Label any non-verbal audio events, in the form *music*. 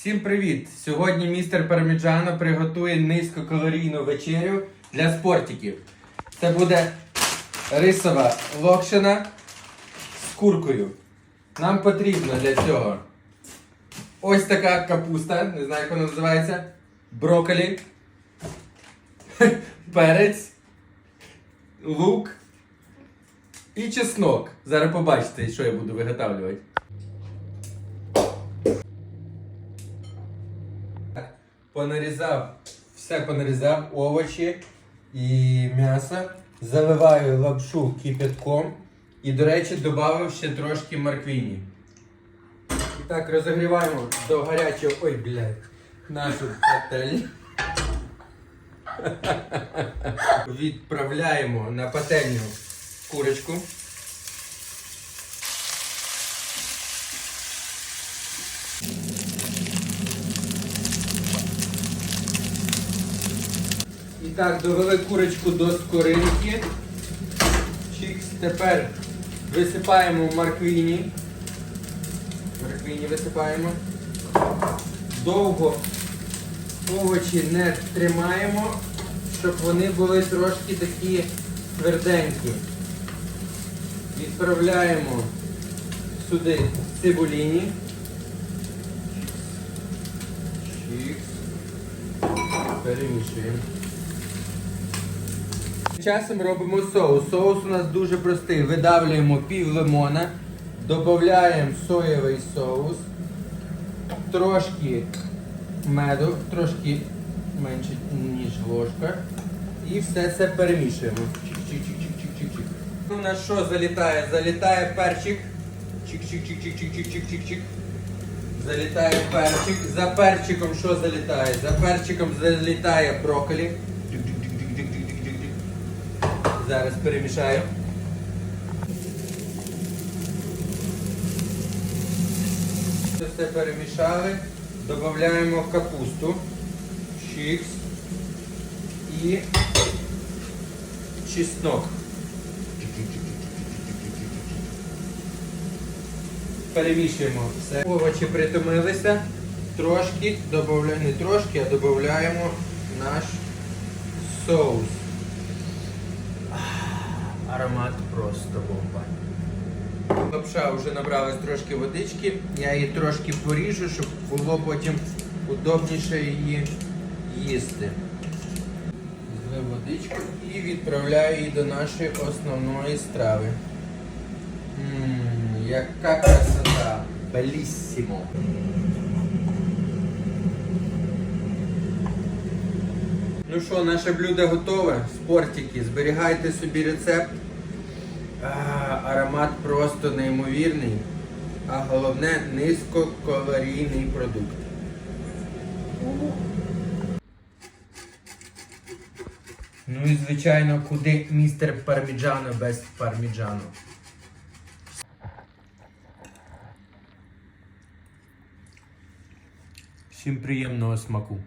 Всім привіт! Сьогодні містер Парміджано приготує низькокалорійну вечерю для спортиків. Це буде рисова локшина з куркою. Нам потрібно для цього ось така капуста, не знаю, як вона називається, брокколі, *laughs* перець, лук і чеснок. Зараз побачите, що я буду виготовлювати. Понарізав, все понарізав, овочі і м'ясо. Заливаю лапшу кипятком. І, до речі, додав ще трошки морквіні. І так, розігріваємо до гарячого. Ой, блядь, нашу пательню. *laughs* Відправляємо на пательню курочку. І так, довели курочку до скоринки. Чікс. Тепер висипаємо морквіні. Морквіні висипаємо. Довго овочі не тримаємо, щоб вони були трошки такі тверденькі. Відправляємо сюди цибуліні. Перемішуємо. Часом робимо соус. Соус у нас дуже простий. Видавлюємо пів лимона, додаємо соєвий соус, трошки меду, трошки менше, ніж ложка. І все це перемішуємо. У нас що залітає? Залітає перчик. Чик-чик-чик-чик-чик-чик-чик-чик. Залітає перчик. За перчиком що залітає? За перчиком залітає брокколі. Зараз перемішаю. Все перемішали. Додаємо капусту, чікс і чеснок. Перемішуємо все. Овочі притомилися. Трошки не трошки, а додаємо наш соус. Аромат просто бомба. Лапша вже набралась трошки водички, я її трошки поріжу, щоб було потім удобніше її їсти. Злив водичку і відправляю її до нашої основної страви. Ммм, яка красота! Беліссімо! Ну що, наше блюдо готове. Спортики, зберігайте собі рецепт. А, аромат просто неймовірний. А головне низькокалорійний продукт. Ну і звичайно, куди містер Парміджано без парміджану. Всім приємного смаку.